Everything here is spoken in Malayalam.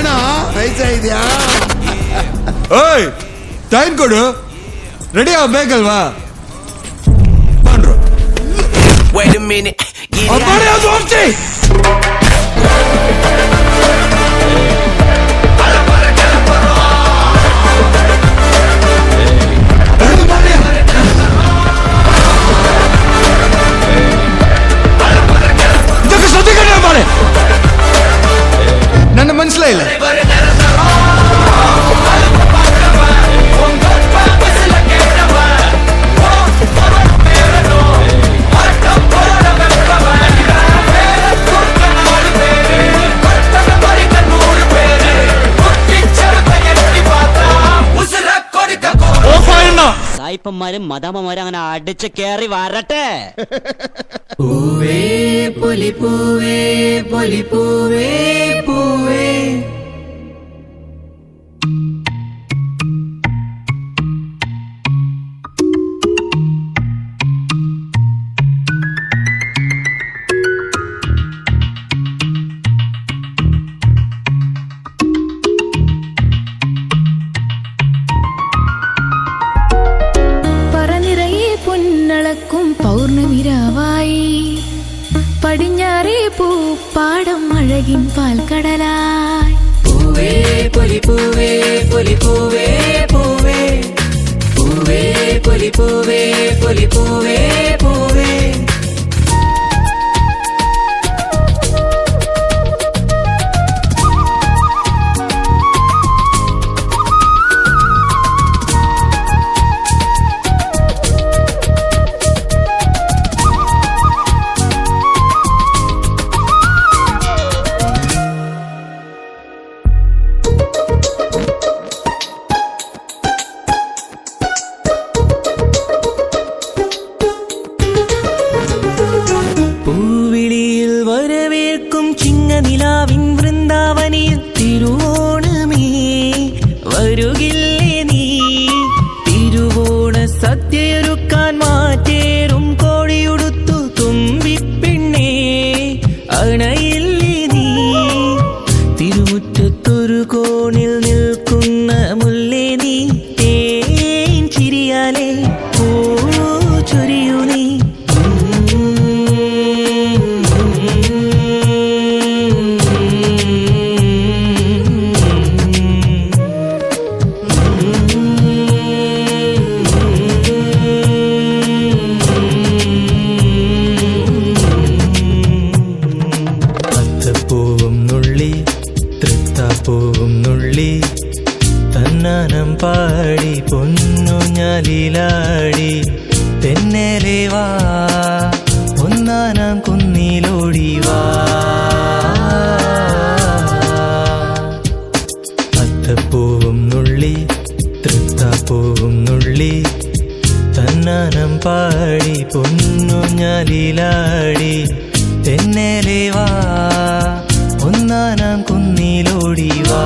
ಏನ ಪೈಸಾ ಇದೆಯಾ? ಓಯ್ ಟೈಮ್ ಕೊಡು. ರೆಡಿ ಆಗ್ಬೇಕಲ್ವಾ ಬಂದ್ರು Wait a minute. Get it ಅಬ್ಬಾಡಿ bailes. സായിപ്പന്മാരും മദാമ്മമാരും അങ്ങനെ അടിച്ച് കേറി വരട്ടെ. പറനിറയെ പടിഞ്ഞാറേ പൂപ്പാടം അഴകിൻ പാൽക്കടലായി. പൂവേ പൊലി പൂവേ പൊലി പൂവേ പൂവേ. പൂവേ പൊലി പൂവേ പൊലി പൂവേ. ചിങ്ങനിലാവിൻ വൃന്ദാവനിൽ തിരുവോണമേ താപ്പൂവും നുള്ളി. തന്നാനം പാടി പൊന്നു ഞാലിലാടി. തെന്നേലെ വാ ഒന്നാനാം കുന്നിലോടി വാ. അത്തപ്പൂവും നുള്ളി തൃത്താപ്പൂവും നുള്ളി. തന്നാനം പാടി പൊന്നു ഞാലിലാടി. തെന്നേലെ വാ നാനാം കുന്നിലോടിവാ